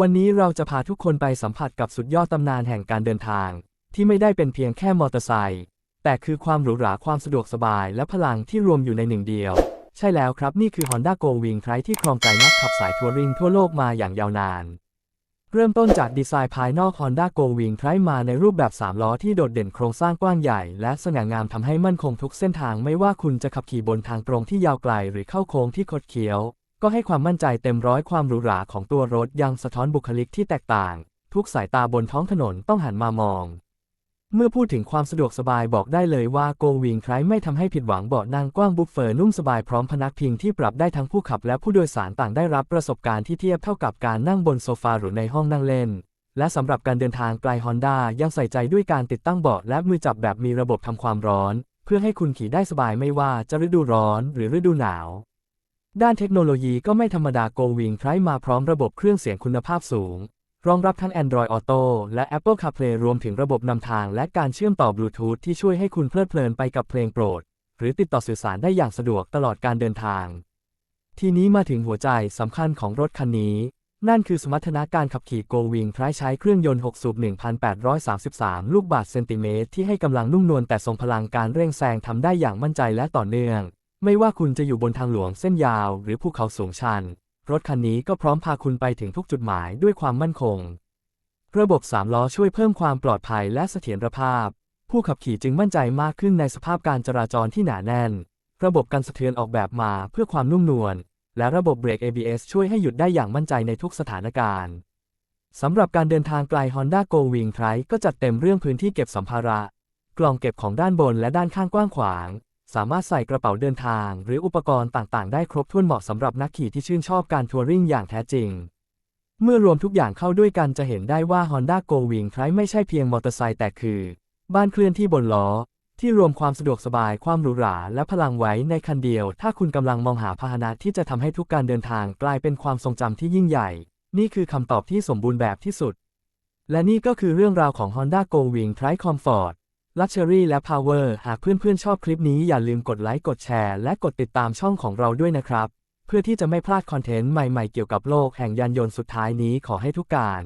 วันนี้เราจะพาทุกคนไปสัมผัสกับสุดยอดตำนานแห่งการเดินทาง ที่ไม่ได้เป็นเพียงแค่มอเตอร์ไซค์แต่คือความหรูหราความสะดวกสบายและพลังที่รวมอยู่ในหนึ่งเดียว ใช่แล้วครับนี่คือ Honda Go Wing ไทที่ครองใจนักขับสายทัวริงทั่วโลกมาอย่างยาวนาน เริ่มต้นจากดีไซน์ภายนอก Honda Go Wing ไทมาในรูปแบบ3ล้อที่โดดเด่นโครงสร้างกว้างใหญ่ และสง่างามทำให้มั่นคงทุกเส้นทางไม่ว่าคุณจะขับขี่บนทางตรงที่ยาวไกลหรือเข้าโค้งที่คดเคี้ยว ก็ให้ความมั่นใจเต็มร้อยความหรูหราของตัวรถยังสะท้อนบุคลิกที่แตกต่าง ทุกสายตาบนท้องถนนต้องหันมามอง เมื่อพูดถึงความสะดวกสบายบอกได้เลยว่าโกวิงไทไม่ทำให้ผิดหวังเบาะนั่งกว้างบุฟเฟอร์นุ่มสบายพร้อมพนักพิงที่ปรับได้ทั้งผู้ขับและผู้โดยสารต่างได้รับประสบการณ์ที่เทียบเท่ากับการนั่งบนโซฟาหรือในห้องนั่งเล่นและสำหรับการเดินทางไกลฮอนด้ายังใส่ใจด้วยการติดตั้งเบาะและมือจับแบบมีระบบทำความร้อน เพื่อให้คุณขี่ได้สบายไม่ว่าจะฤดูร้อนหรือฤดูหนาว ด้านเทคโนโลยีก็ไม่ธรรมดาโกวิงไทมาพร้อมระบบเครื่องเสียงคุณภาพสูง รองรับทั้ง Android Auto และ Apple CarPlay รวมถึงระบบนำทางและการเชื่อมต่อบลูทูธที่ช่วยให้คุณเพลิดเพลินไปกับเพลงโปรด หรือติดต่อสื่อสารได้อย่างสะดวกตลอดการเดินทาง ทีนี้มาถึงหัวใจสำคัญของรถคันนี้ นั่นคือสมรรถนะการขับขี่โกวิงไทใช้เครื่องยนต์ 6 สูบ 1,833 ลูกบาศก์เซนติเมตรที่ให้กำลังนุ่มนวลแต่ทรงพลังการเร่งแซงทำได้อย่างมั่นใจและต่อเนื่อง ไม่ว่าคุณจะอยู่บนทางหลวงเส้นยาวหรือภูเขาสูงชัน รถคันนี้ก็พร้อมพาคุณไปถึงทุกจุดหมายด้วยความมั่นคง ระบบ3ล้อช่วยเพิ่มความปลอดภัยและเสถียรภาพ ผู้ขับขี่จึงมั่นใจมากขึ้นในสภาพการจราจรที่หนาแน่น ระบบกันสะเทือนออกแบบมาเพื่อความนุ่มนวลและระบบเบรก ABS ช่วยให้หยุดได้อย่างมั่นใจในทุกสถานการณ์สำหรับการเดินทางไกล Honda Go Wing t r i ก็จัดเต็มเรื่องพื้นที่เก็บสัมภาระ กล่องเก็บของด้านบนและด้านข้างกว้างขวาง สามารถใส่กระเป๋าเดินทาง หรืออุปกรณ์ต่างๆ ได้ครบถ้วนเหมาะสำหรับนักขี่ที่ชื่นชอบการทัวริงอย่างแท้จริง เมื่อรวมทุกอย่างเข้าด้วยกันจะเห็นได้ว่า Honda Go Wing t r i ไม่ใช่เพียงมอเตอร์ไซค์แต่คือ บ้านเคลื่อนที่บนล้อ ที่รวมความสะดวกสบายความหรูหรา และพลังไว้ในคันเดียว ถ้าคุณกำลังมองหาพาหนะที่จะทำให้ทุกการเดินทางกลายเป็นความทรงจำที่ยิ่งใหญ่ นี่คือคำตอบที่สมบูรณ์แบบที่สุด และนี่ก็คือเรื่องราวของ Honda Go Wing t r i Comfort Luxury และ Power หากเพื่อนๆชอบคลิปนี้อย่าลืมกดไลค์กดแชร์และกดติดตามช่องของเราด้วยนะครับ เพื่อที่จะไม่พลาดคอนเทนต์ใหม่ๆเกี่ยวกับโลกแห่งยานยนต์สุดท้ายนี้ขอให้ทุกการ